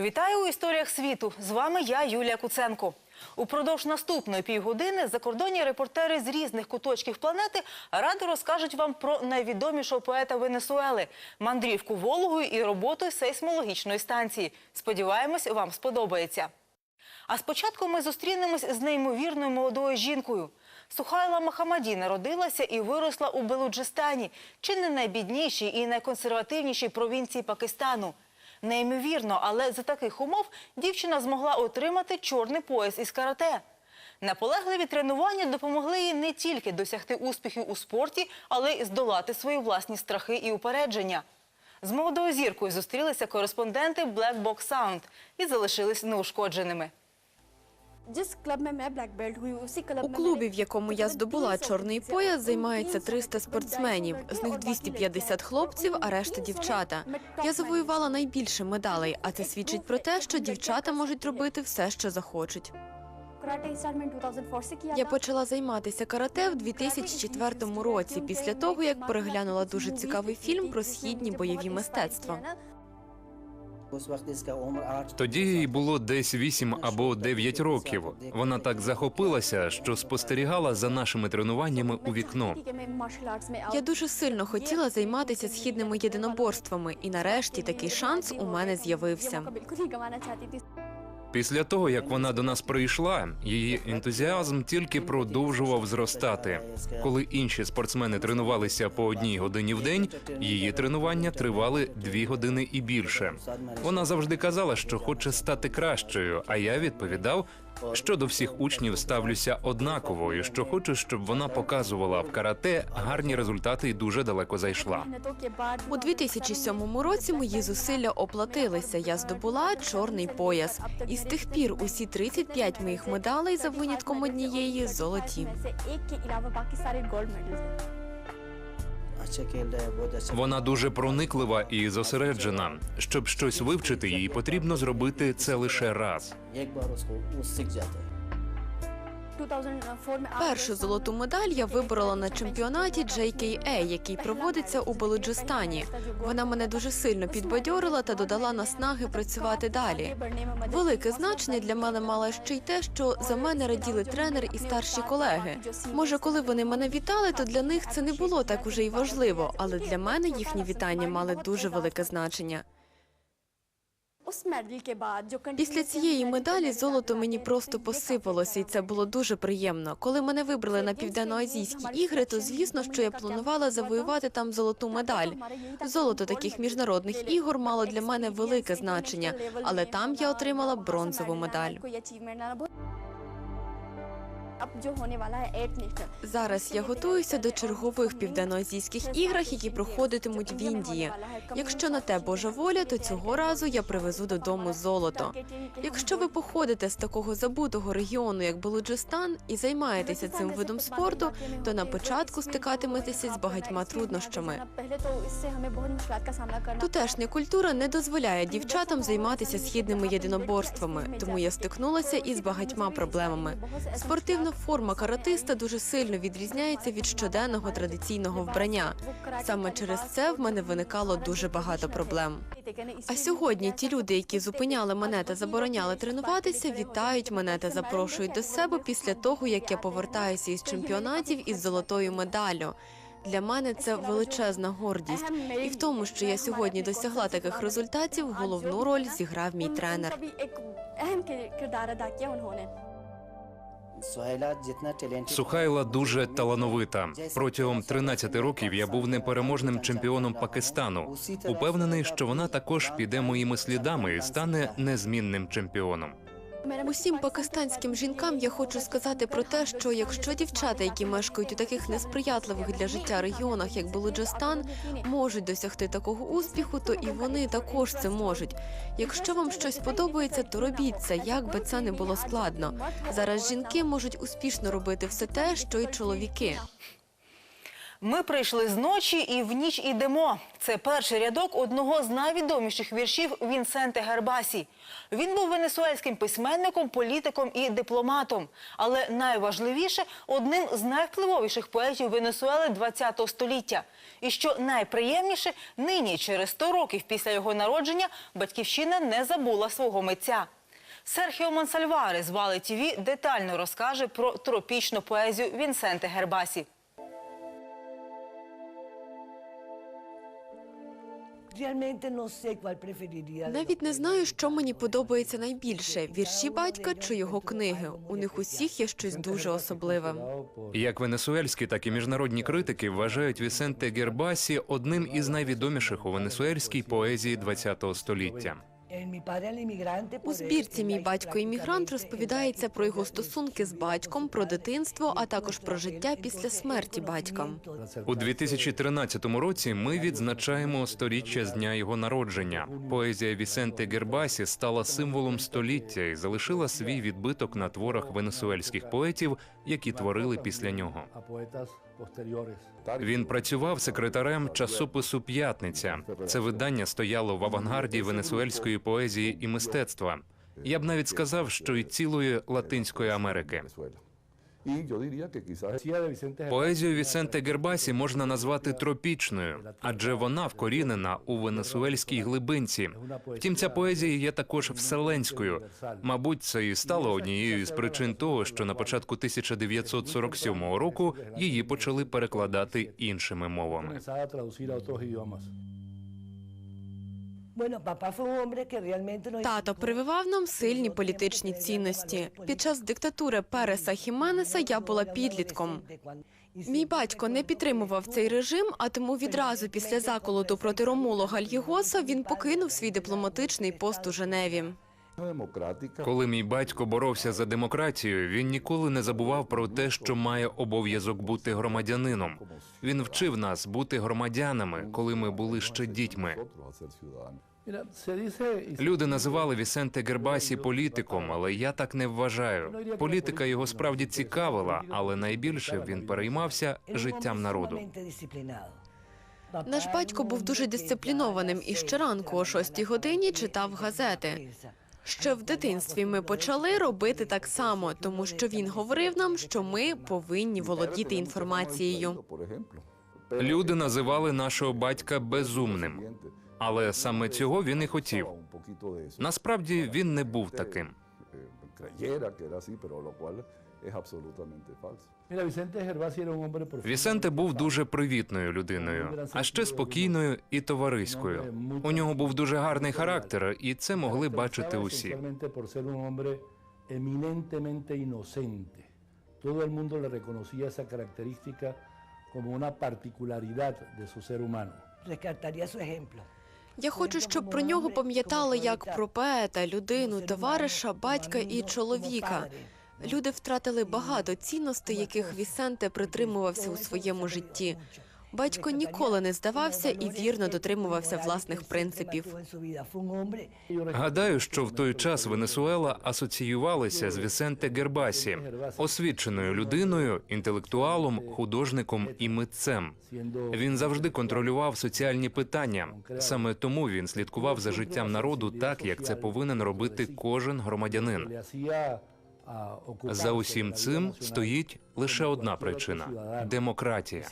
Вітаю у історіях світу. З вами я, Юлія Куценко. Упродовж наступної півгодини закордонні репортери з різних куточків планети радо розкажуть вам про найвідомішого поета Венесуели, мандрівку Волгою і роботу сейсмологічної станції. Сподіваємось, вам сподобається. А спочатку ми зустрінемось з неймовірною молодою жінкою. Сухайла Махамаді народилася і виросла у Белуджистані, чи не найбіднішій і найконсервативнішій провінції Пакистану. Неймовірно, але за таких умов дівчина змогла отримати чорний пояс із карате. Наполегливі тренування допомогли їй не тільки досягти успіхів у спорті, але й здолати свої власні страхи і упередження. З молодою зіркою зустрілися кореспонденти Black Box Sound і залишились неушкодженими. У клубі, в якому я здобула чорний пояс, займається 300 спортсменів. З них 250 хлопців, а решта дівчата. Я завоювала найбільше медалей, а це свідчить про те, що дівчата можуть робити все, що захочуть. Я почала займатися карате в 2004 році після того, як переглянула дуже цікавий фільм про східні бойові мистецтва. Тоді їй було десь 8 або 9 років. Вона так захопилася, що спостерігала за нашими тренуваннями у вікно. Я дуже сильно хотіла займатися східними єдиноборствами, і нарешті такий шанс у мене з'явився. Після того, як вона до нас прийшла, її ентузіазм тільки продовжував зростати. Коли інші спортсмени тренувалися по одній годині в день, її тренування тривали дві години і більше. Вона завжди казала, що хоче стати кращою. А я відповідав, що до всіх учнів ставлюся однаково, і що хочу, щоб вона показувала в карате гарні результати і дуже далеко зайшла. У 2007 році мої зусилля оплатилися. Я здобула чорний пояс, і з тих пір усі 35 моїх медалей за винятком однієї золоті. Вона дуже прониклива і зосереджена. Щоб щось вивчити, їй потрібно зробити це лише раз. Першу золоту медаль я виборола на чемпіонаті JKA, який проводиться у Балуджистані. Вона мене дуже сильно підбадьорила та додала наснаги працювати далі. Велике значення для мене мало ще й те, що за мене раділи тренер і старші колеги. Може, коли вони мене вітали, то для них це не було так уже й важливо, але для мене їхні вітання мали дуже велике значення. Після цієї медалі золото мені просто посипалося, і це було дуже приємно. Коли мене вибрали на південноазійські ігри, то звісно, що я планувала завоювати там золоту медаль. Золото таких міжнародних ігор мало для мене велике значення, але там я отримала бронзову медаль. Зараз я готуюся до чергових південноазійських іграх, які проходитимуть в Індії. Якщо на те Божа воля, то цього разу я привезу додому золото. Якщо ви походите з такого забутого регіону, як Белуджистан, і займаєтеся цим видом спорту, то на початку стикатиметеся з багатьма труднощами. Тутешня культура не дозволяє дівчатам займатися східними єдиноборствами, тому я стикнулася із багатьма проблемами. Спортивно Спортивна форма каратиста дуже сильно відрізняється від щоденного традиційного вбрання. Саме через це в мене виникало дуже багато проблем. А сьогодні ті люди, які зупиняли мене та забороняли тренуватися, вітають мене та запрошують до себе після того, як я повертаюся із чемпіонатів із золотою медаллю. Для мене це величезна гордість. І в тому, що я сьогодні досягла таких результатів, головну роль зіграв мій тренер. Сухайла дуже талановита. Протягом 13 років я був непереможним чемпіоном Пакистану. Упевнений, що вона також піде моїми слідами і стане незмінним чемпіоном. Усім пакистанським жінкам я хочу сказати про те, що якщо дівчата, які мешкають у таких несприятливих для життя регіонах, як Балуджистан, можуть досягти такого успіху, то і вони також це можуть. Якщо вам щось подобається, то робіть це, як би це не було складно. Зараз жінки можуть успішно робити все те, що й чоловіки. Ми прийшли з ночі і в ніч ідемо. Це перший рядок одного з найвідоміших віршів Вінсенте Гербасі. Він був венесуельським письменником, політиком і дипломатом. Але найважливіше одним з найвпливовіших поетів Венесуели ХХ століття. І що найприємніше, нині, через 100 років після його народження, батьківщина не забула свого митця. Серхіо Монсальваре з Вали ТІВІ детально розкаже про тропічну поезію Вінсенте Гербасі. Навіть не знаю, що мені подобається найбільше: вірші батька чи його книги. У них усіх є щось дуже особливе. Як венесуельські, так і міжнародні критики вважають Вісенте Гербасі одним із найвідоміших у венесуельській поезії ХХ століття. У збірці Мій батько іммігрант розповідається про його стосунки з батьком, про дитинство, а також про життя після смерті батька. У 2013 році ми відзначаємо сторіччя з дня його народження. Поезія Вісенте Гербасі стала символом століття і залишила свій відбиток на творах венесуельських поетів, які творили після нього. Він працював секретарем часопису П'ятниця. Це видання стояло в авангарді венесуельської поезії і мистецтва. Я б навіть сказав, що й цілої Латинської Америки. Y yo diría que quizás Поезію Вісенте Гербасі можна назвати тропічною, адже вона вкорінена у венесуельській глибинці. Втім, ця поезія є також вселенською. Мабуть, це і стало однією з причин того, що на початку 1947 року її почали перекладати іншими мовами. Тато прививав нам сильні політичні цінності. Під час диктатури Переса Хіменеса я була підлітком. Мій батько не підтримував цей режим, а тому відразу після заколоту проти Ромуло Гальєгоса він покинув свій дипломатичний пост у Женеві. Коли мій батько боровся за демократію, він ніколи не забував про те, що має обов'язок бути громадянином. Він вчив нас бути громадянами, коли ми були ще дітьми. Люди називали Вісенте Гербасі політиком, але я так не вважаю. Політика його справді цікавила, але найбільше він переймався життям народу. Наш батько був дуже дисциплінованим і щоранку о 6 годині читав газети. Ще в дитинстві ми почали робити так само, тому що він говорив нам, що ми повинні володіти інформацією. Люди називали нашого батька безумним, але саме цього він і хотів. Насправді він не був таким. Eh. Вісенте був дуже привітною людиною, а ще спокійною і товариською. У нього був дуже гарний характер, і це могли бачити усі. Todo el mundo le reconocía esa característica como una particularidad de su ser humano. Rescataría su ejemplo. Я хочу, щоб про нього пам'ятали як про поета, людину, товариша, батька і чоловіка. Люди втратили багато цінностей, яких Вісенте притримувався у своєму житті. Батько ніколи не здавався і вірно дотримувався власних принципів. Гадаю, що в той час Венесуела асоціювалася з Вісенте Гербасі, освіченою людиною, інтелектуалом, художником і митцем. Він завжди контролював соціальні питання. Саме тому він слідкував за життям народу так, як це повинен робити кожен громадянин. За усім цим стоїть лише одна причина демократія.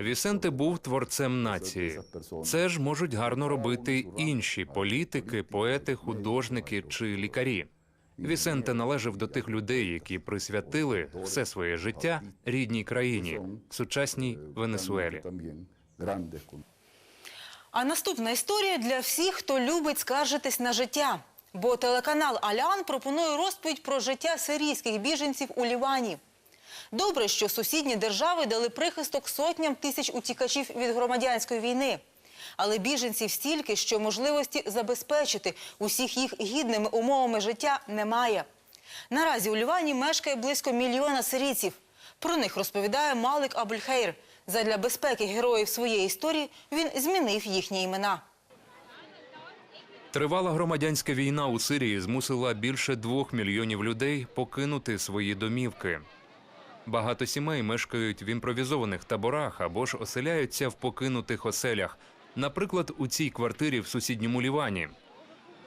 Вісенте був творцем нації. Це ж можуть гарно робити інші політики, поети, художники чи лікарі. Вісенте належав до тих людей, які присвятили все своє життя рідній країні, сучасній Венесуелі. А наступна історія для всіх, хто любить скаржитись на життя. Бо телеканал Алян пропонує розповідь про життя сирійських біженців у Лівані. Добре, що сусідні держави дали прихисток сотням тисяч утікачів від громадянської війни. Але біженців стільки, що можливості забезпечити усіх їх гідними умовами життя немає. Наразі у Лівані мешкає близько мільйона сирійців. Про них розповідає Малик Абульхейр. Задля безпеки героїв своєї історії він змінив їхні імена. Тривала громадянська війна у Сирії змусила більше двох мільйонів людей покинути свої домівки. Багато сімей мешкають в імпровізованих таборах або ж оселяються в покинутих оселях, наприклад, у цій квартирі в сусідньому Лівані.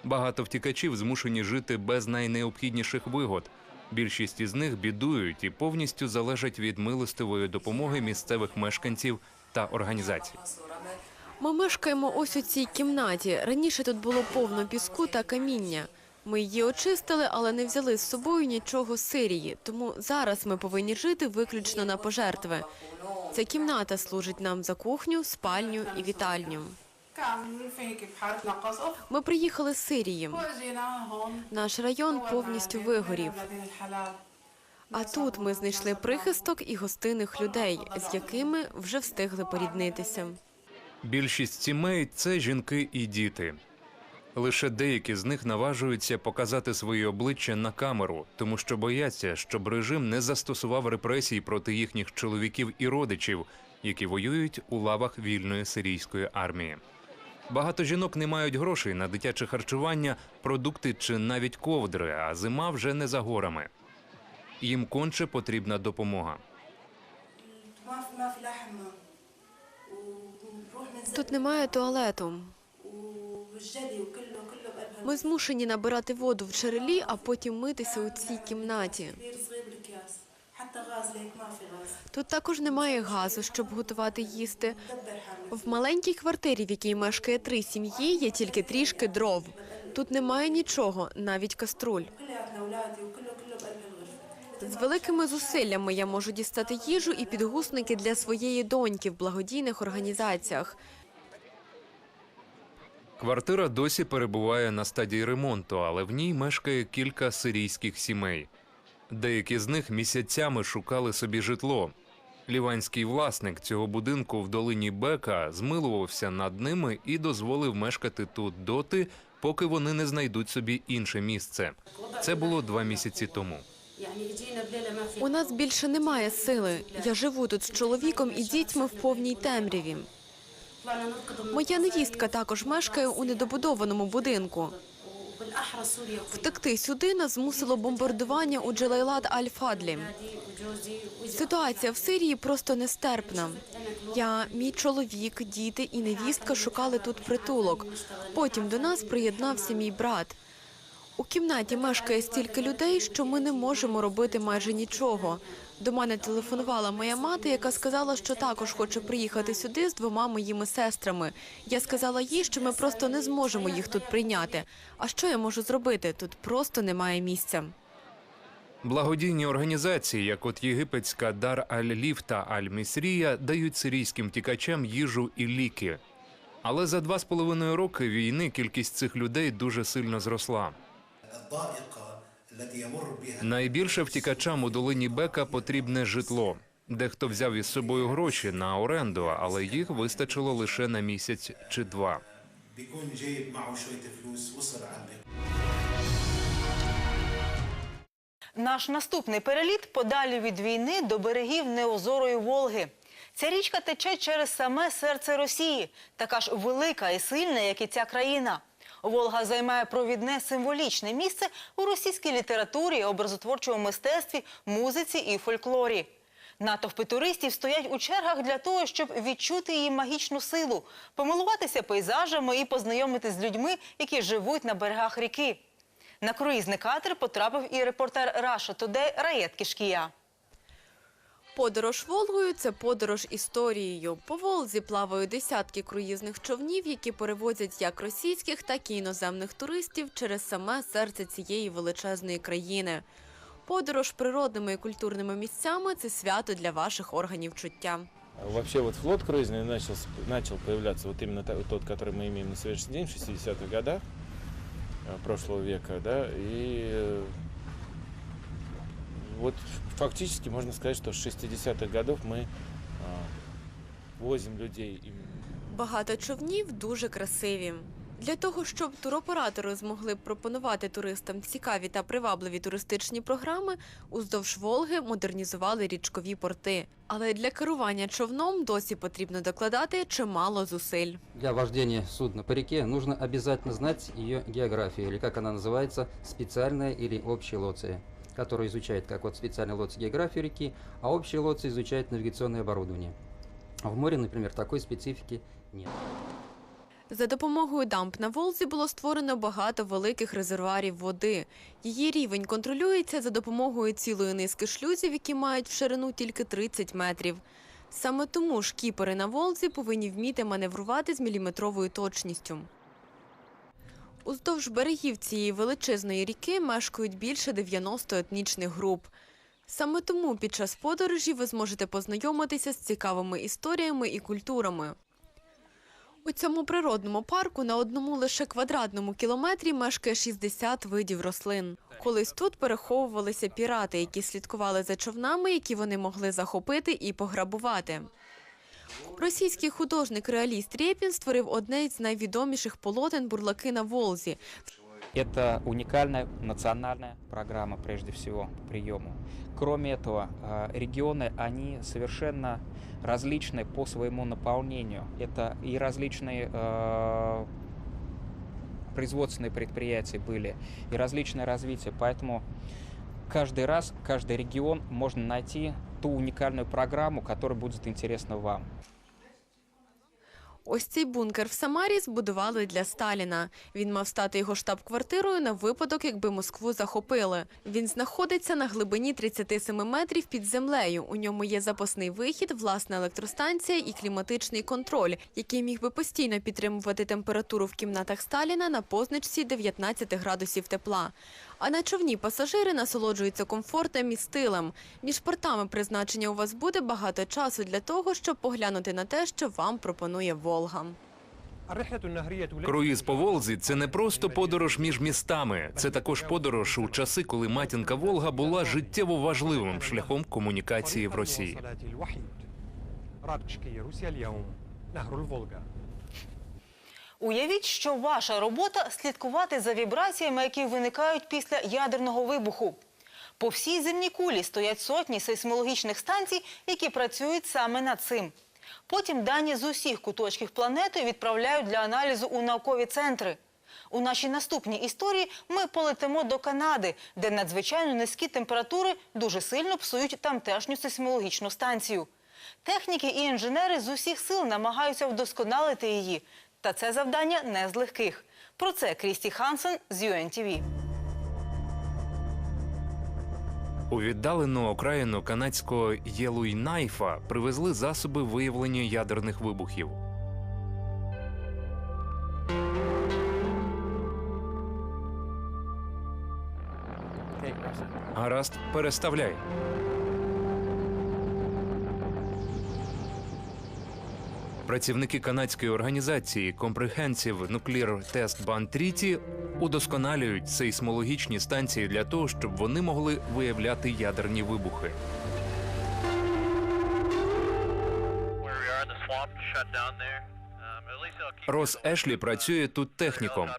Багато втікачів змушені жити без найнеобхідніших вигод. Більшість із них бідують і повністю залежать від милостивої допомоги місцевих мешканців та організацій. Ми мешкаємо ось у цій кімнаті. Раніше тут було повно піску та каміння. Ми її очистили, але не взяли з собою нічого з Сирії. Тому зараз ми повинні жити виключно на пожертви. Ця кімната служить нам за кухню, спальню і вітальню. Ми приїхали з Сирії. Наш район повністю вигорів. А тут ми знайшли прихисток і гостинних людей, з якими вже встигли поріднитися. Більшість сімей це жінки і діти. Лише деякі з них наважуються показати свої обличчя на камеру, тому що бояться, щоб режим не застосував репресій проти їхніх чоловіків і родичів, які воюють у лавах вільної сирійської армії. Багато жінок не мають грошей на дитяче харчування, продукти чи навіть ковдри, а зима вже не за горами. Їм конче потрібна допомога. Тут немає туалету. Ми змушені набирати воду в джерелі, а потім митися у цій кімнаті. Тут також немає газу, щоб готувати їсти. В маленькій квартирі, в якій мешкає три сім'ї, є тільки трішки дров. Тут немає нічого, навіть каструль. З великими зусиллями я можу дістати їжу і підгузники для своєї доньки в благодійних організаціях. Квартира досі перебуває на стадії ремонту, але в ній мешкає кілька сирійських сімей. Деякі з них місяцями шукали собі житло. Ліванський власник цього будинку в долині Бека змилувався над ними і дозволив мешкати тут доти, поки вони не знайдуть собі інше місце. Це було два місяці тому. У нас більше немає сили. Я живу тут з чоловіком і дітьми в повній темряві. Моя невістка також мешкає у недобудованому будинку. Втекти сюди нас змусило бомбардування у Джелайлат Аль-Фадлі. Ситуація в Сирії просто нестерпна. Я, мій чоловік, діти і невістка шукали тут притулок. Потім до нас приєднався мій брат. У кімнаті мешкає стільки людей, що ми не можемо робити майже нічого. До мене телефонувала моя мати, яка сказала, що також хоче приїхати сюди з двома моїми сестрами. Я сказала їй, що ми просто не зможемо їх тут прийняти. А що я можу зробити? Тут просто немає місця. Благодійні організації, як от єгипетська Дар Аль-Лів та Аль-Місрія, дають сирійським тікачам їжу і ліки. Але за два з половиною роки війни кількість цих людей дуже сильно зросла. Найбільше втікачам у долині Бека потрібне житло. Дехто взяв із собою гроші на оренду, але їх вистачило лише на місяць чи два. Наш наступний переліт подалі від війни до берегів неозорої Волги. Ця річка тече через саме серце Росії, така ж велика і сильна, як і ця країна. Волга займає провідне символічне місце у російській літературі, образотворчому мистецтві, музиці і фольклорі. Натовпи туристів стоять у чергах для того, щоб відчути її магічну силу, помилуватися пейзажами і познайомитись з людьми, які живуть на берегах ріки. На круїзний катер потрапив і репортер Раша Тодей Раєт Кішкія. Подорож Волгою це подорож історією. По Волзі плавають десятки круїзних човнів, які перевозять як російських, так і іноземних туристів через саме серце цієї величезної країни. Подорож природними і культурними місцями це свято для ваших органів чуття. Вообще вот флот круизный начал, начал появляться вот именно та- тот, который мы имеем на сегодняшний день, в 60-х годах э, прошлого века, да, и э, вот фактически можно сказать, что с 60-х годов мы а, возим людей Багато човнів дуже красиві. Для того, щоб туроператори змогли б пропонувати туристам цікаві та привабливі туристичні програми, уздовж Волги модернізували річкові порти. Але для керування човном досі потрібно докладати чимало зусиль. Для вождения судна по реке нужно обязательно знать ее географию, или как она называется, специальная или общая лоция. Который изучает, как вот специальный лоци географию реки, а общий лоци изучает навигационное оборудование. В море, например, такой специфики нет. За допомогою дамб на Волзі було створено багато великих резервуарів води. Її рівень контролюється за допомогою цілої низки шлюзів, які мають в ширину тільки 30 метрів. Саме тому шкіпери на Волзі повинні вміти маневрувати з міліметровою точністю. Уздовж берегів цієї величезної ріки мешкають більше 90 етнічних груп. Саме тому під час подорожі ви зможете познайомитися з цікавими історіями і культурами. У цьому природному парку на одному лише квадратному кілометрі мешкає 60 видів рослин. Колись тут переховувалися пірати, які слідкували за човнами, які вони могли захопити і пограбувати. Російський художник-реаліст Рєпін створив одне з найвідоміших полотен бурлаки на Волзі. Это уникальная национальная программа, прежде всего, по приему. Кроме этого, э, регионы, они совершенно различны по своему наполнению. Это и различные э, производственные предприятия были, и различное развитие. Поэтому каждый раз, каждый регион можно найти ту уникальную программу, которая будет интересна вам. Ось цей бункер в Самарі збудували для Сталіна. Він мав стати його штаб-квартирою на випадок, якби Москву захопили. Він знаходиться на глибині 37 метрів під землею. У ньому є запасний вихід, власна електростанція і кліматичний контроль, який міг би постійно підтримувати температуру в кімнатах Сталіна на позначці 19 градусів тепла. А на човні пасажири насолоджуються комфортом і стилем. Між портами призначення у вас буде багато часу для того, щоб поглянути на те, що вам пропонує Волга. Круїз по Волзі це не просто подорож між містами, це також подорож у часи, коли матінка Волга була життєво важливим шляхом комунікації в Росії. Уявіть, що ваша робота слідкувати за вібраціями, які виникають після ядерного вибуху. По всій земній кулі стоять сотні сейсмологічних станцій, які працюють саме над цим. Потім дані з усіх куточків планети відправляють для аналізу у наукові центри. У нашій наступній історії ми полетимо до Канади, де надзвичайно низькі температури дуже сильно псують тамтешню сейсмологічну станцію. Техніки і інженери з усіх сил намагаються вдосконалити її. Та це завдання не з легких. Про це Крісті Хансен з UNTV. У віддалену окраїну канадського Єлуйнайфа привезли засоби виявлення ядерних вибухів. Гаразд, переставляй. Працівники канадської організації Comprehensive Nuclear Test Ban Treaty удосконалюють сейсмологічні станції для того, щоб вони могли виявляти ядерні вибухи. Рос Ешлі працює тут техніком.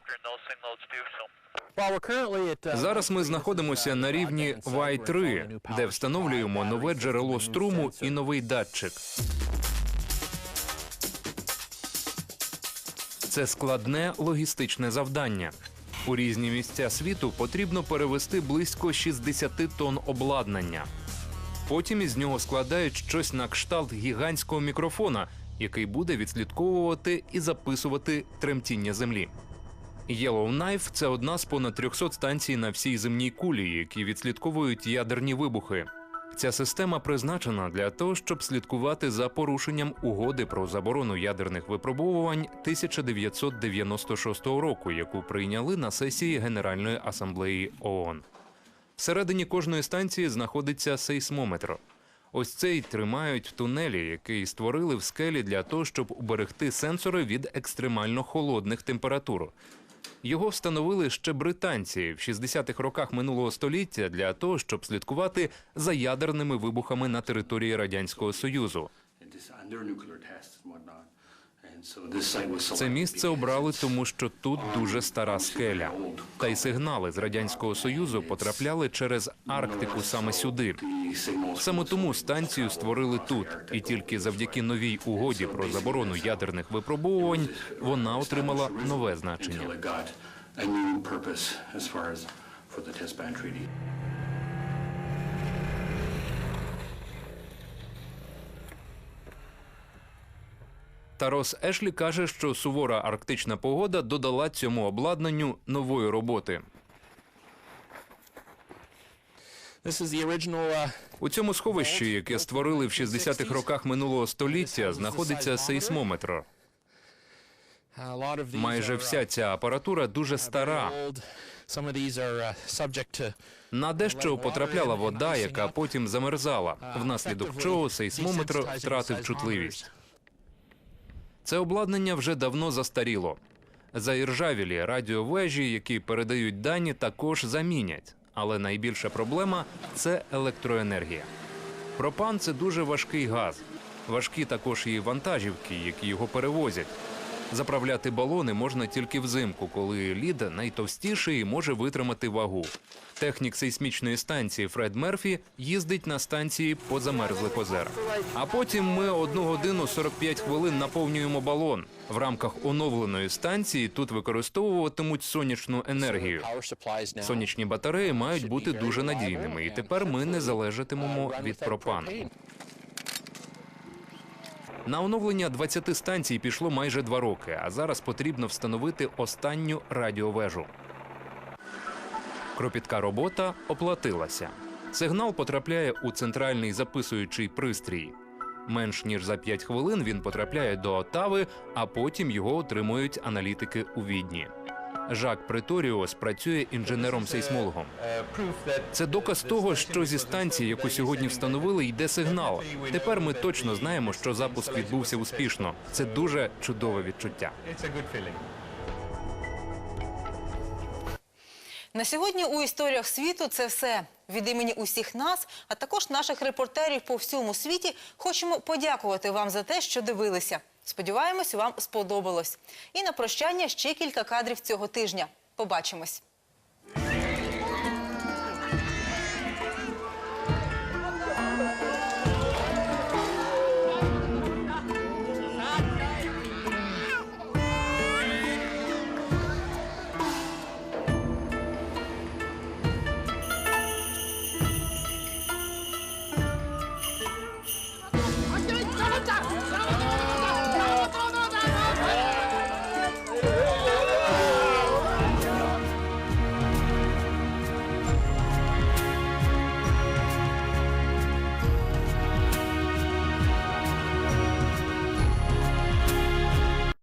Зараз ми знаходимося на рівні Y3, де встановлюємо нове джерело струму і новий датчик. Це складне логістичне завдання. У різні місця світу потрібно перевести близько 60 тонн обладнання. Потім із нього складають щось на кшталт гігантського мікрофона, який буде відслідковувати і записувати тремтіння землі. Yellowknife – це одна з понад 300 станцій на всій земній кулі, які відслідковують ядерні вибухи. Ця система призначена для того, щоб слідкувати за порушенням угоди про заборону ядерних випробовувань 1996 року, яку прийняли на сесії Генеральної асамблеї ООН. Всередині кожної станції знаходиться сейсмометр. Ось цей тримають в тунелі, який створили в скелі для того, щоб уберегти сенсори від екстремально холодних температур. Його встановили ще британці в 60-х роках минулого століття для того, щоб слідкувати за ядерними вибухами на території радянського союзу. Це місце обрали, тому що тут дуже стара скеля. Та й сигнали з радянського союзу потрапляли через Арктику саме сюди. Саме тому станцію створили тут, і тільки завдяки новій угоді про заборону ядерних випробовувань вона отримала нове значення. Та Рос Ешлі каже, що сувора арктична погода додала цьому обладнанню нової роботи. Uh, У цьому сховищі, яке створили в 60-х роках минулого століття, знаходиться сейсмометр. Майже uh, вся ця апаратура дуже стара. uh, На дещо потрапляла вода, яка потім замерзала, внаслідок чого сейсмометр втратив чутливість. Це обладнання вже давно застаріло. Заіржавілі радіовежі, які передають дані, також замінять. Але найбільша проблема це електроенергія. Пропан це дуже важкий газ. Важкі також і вантажівки, які його перевозять. Заправляти балони можна тільки взимку, коли лід найтовстіший і може витримати вагу. Технік сейсмічної станції Фред Мерфі їздить на станції по замерзлих озер. А потім ми одну годину 45 хвилин наповнюємо балон. В рамках оновленої станції тут використовуватимуть сонячну енергію. Сонячні батареї мають бути дуже надійними, і тепер ми не залежатимемо від пропану. На оновлення 20 станцій пішло майже два роки, а зараз потрібно встановити останню радіовежу. Кропітка робота оплатилася. Сигнал потрапляє у центральний записуючий пристрій. Менш ніж за 5 хвилин він потрапляє до Отави, а потім його отримують аналітики у Відні. Жак Преторіос працює інженером-сейсмологом. Це доказ того, що зі станції, яку сьогодні встановили, йде сигнал. Тепер ми точно знаємо, що запуск відбувся успішно. Це дуже чудове відчуття. На сьогодні у історіях світу це все. Від імені усіх нас, а також наших репортерів по всьому світі, хочемо подякувати вам за те, що дивилися. Сподіваємось, вам сподобалось. І на прощання ще кілька кадрів цього тижня. Побачимось.